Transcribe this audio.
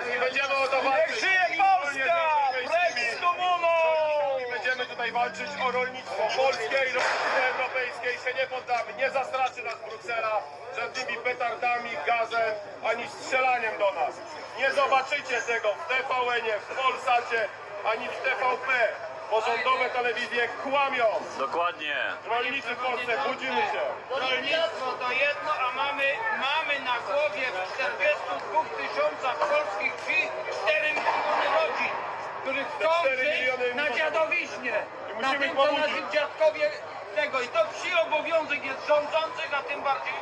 będziemy o to walczyć. Niech żyje Polska! Będziemy tutaj walczyć o rolnictwo polskie i rolnictwo europejskie i się nie poddamy. Nie zastraszy nas Bruksela żadnymi petardami, gazem ani strzelaniem do nas. Nie zobaczycie tego w TVN, w Polsacie ani w TVP. Porządowe telewizje kłamią. Dokładnie. Rolnicy w Polsce, budzimy się. Rolnictwo to jedno, a mamy, mamy na głowie I Na musimy pomóc. nasi dziadkowie tego. I to wsi obowiązek jest rządzących, a tym bardziej